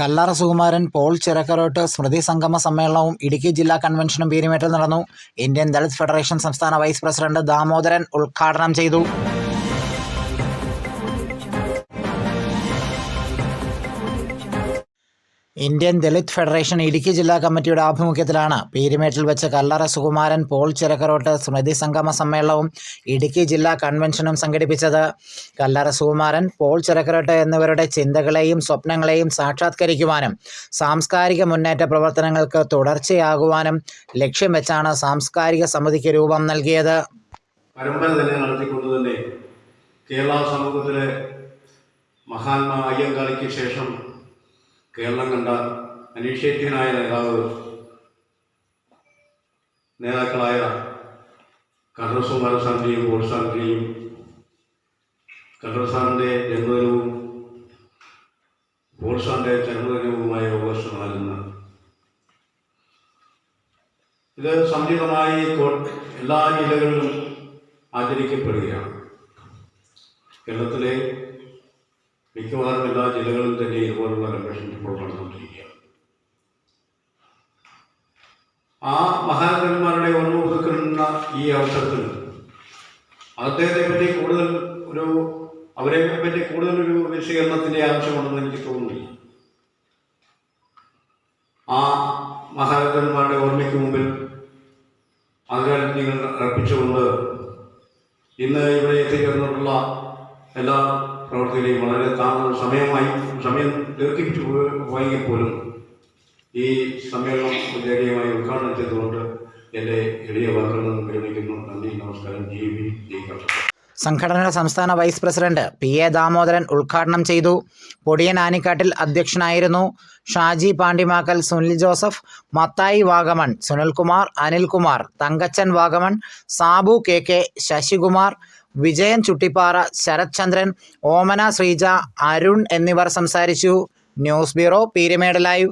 കല്ലറ Sukumaran Paul Chirakkarottu സ്മൃതി സംഗമ സമ്മേളനവും ഇടുക്കി ജില്ലാ കൺവെൻഷനും പീരുമേട്ടിൽ നടന്നു. ഇന്ത്യൻ ദളിത് ഫെഡറേഷൻ സംസ്ഥാന വൈസ് പ്രസിഡന്റ് ദാമോദരൻ ഉദ്ഘാടനം ചെയ്തു. ഇന്ത്യൻ ദളിത് ഫെഡറേഷൻ ഇടുക്കി ജില്ലാ കമ്മിറ്റിയുടെ ആഭിമുഖ്യത്തിലാണ് പീരുമേട്ടിൽ വെച്ച് കല്ലറ സുകുമാരൻ പോൾ ചിറക്കരോട്ട് സ്മൃതി സംഗമ സമ്മേളനവും ഇടുക്കി ജില്ലാ കൺവെൻഷനും സംഘടിപ്പിച്ചത്. കല്ലറ സുകുമാരൻ പോൾ ചിറക്കരോട്ട് എന്നിവരുടെ ചിന്തകളെയും സ്വപ്നങ്ങളെയും സാക്ഷാത്കരിക്കുവാനും സാംസ്കാരിക മുന്നേറ്റ പ്രവർത്തനങ്ങൾക്ക് തുടർച്ചയാകുവാനും ലക്ഷ്യം വെച്ചാണ് സാംസ്കാരിക സമിതിക്ക് രൂപം നൽകിയത്. തന്നെ നടത്തിക്കൊണ്ട് തന്നെ കേരള സമൂഹത്തിലെ മഹാത്മാ അയ്യങ്കാളിക്ക് ശേഷം കേരളം കണ്ട അനീഷേധ്യനായ നേതാവ് നേതാക്കളായ സാറിന്റെയും പോൾ സാറിന്റെയും കർണ സാറിന്റെ ജന്മദിനവും പോൾ സാറിന്റെ ജന്മദിനവുമായ ഓഗസ്റ്റ് നാലിന് ഇത് സംയുക്തമായി എല്ലാ ജില്ലകളിലും ആചരിക്കപ്പെടുകയാണ്. കേരളത്തിലെ മിക്കവാറും എല്ലാ ജില്ലകളിലും തന്നെ ഇതുപോലുള്ള കൺവെൻഷൻ ഇപ്പോൾ നടന്നുകൊണ്ടിരിക്കുകയാണ്. ആ മഹാനന്മാരുടെ ഓർമ്മ ഈ അവസരത്തിൽ അദ്ദേഹത്തെ പറ്റി കൂടുതൽ ഒരു അവരെ പറ്റി കൂടുതൽ ഒരു വിശകലനത്തിന്റെ ആവശ്യമുണ്ടെന്ന് എനിക്ക് തോന്നുന്നില്ല. ആ മഹാരഥന്മാരുടെ ഓർമ്മയ്ക്ക് മുമ്പിൽ ആദരാഞ്ജലികൾ അർപ്പിച്ചുകൊണ്ട് ഇന്ന് ഇവിടെ എത്തിച്ചേർന്നിട്ടുള്ള എല്ലാ പ്രവർത്തകരെയും വളരെ സമയമായി സമയം ദീർഘിപ്പിച്ചു പോയെങ്കിൽ പോലും ഈ സമ്മേളനം വിജയകരമായി ഉദ്ഘാടനം ചെയ്തുകൊണ്ട് എന്റെ എളിയ വാക്കുകൾ വിരമിക്കുന്നു. നന്ദി നമസ്കാരം. ജി വി ജി കർഷകർ സംഘടനയുടെ സംസ്ഥാന vice president P A Damodaran ഉദ്ഘാടനം ചെയ്തു. പൊടിയൻ ആനിക്കാട്ടിൽ അധ്യക്ഷനായിരുന്നു ഷാജി പാണ്ടിമാക്കൽ സുനിൽ ജോസഫ് മത്തായി വാഗമൺ സുനിൽകുമാർ അനിൽകുമാർ തങ്കച്ചൻ വാഗമൺ സാബു കെ കെ ശശികുമാർ വിജയൻ ചുട്ടിപ്പാറ ശരത്ചന്ദ്രൻ ഓമന ശ്രീജ അരുൺ എന്നിവർ സംസാരിച്ചു. News bureau Peermade live.